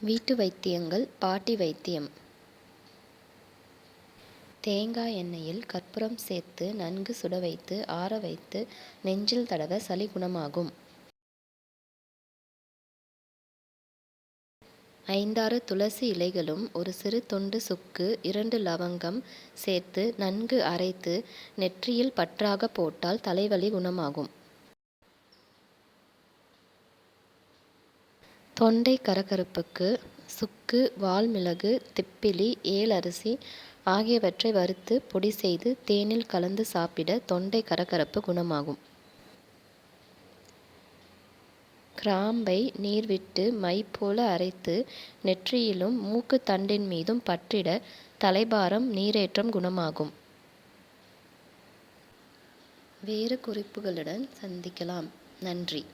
வீட்டு வைத்தியங்கள் பாட்டி வைத்தியம் தேங்காய் எண்ணெயில் கற்பூரம் சேர்த்து நன்கு சுட வைத்து ஆற வைத்து நெஞ்சில் தடவ சளி குணமாகும். ஐந்தாறு துளசி இலைகளும் ஒரு சிறு துண்டு சுக்கு இரண்டு லவங்கம் சேர்த்து நன்கு அரைத்து நெற்றியில் பற்றாக போட்டால் தலைவலி குணமாகும். தொண்டை கரகரப்புக்கு சுக்கு வால்மிளகு திப்பிலி ஏலரசி ஆகியவற்றை வறுத்து பொடி செய்து தேனில் கலந்து சாப்பிட தொண்டை கரகரப்பு குணமாகும். கிராம்பை நீர் விட்டு மை போல அரைத்து நெற்றியிலும் மூக்குத் தண்டின் மீதும் பற்றிட தலைபாரம் நீரேற்றம் குணமாகும். வேறு குறிப்புகளுடன் சந்திக்கலாம் நன்றி.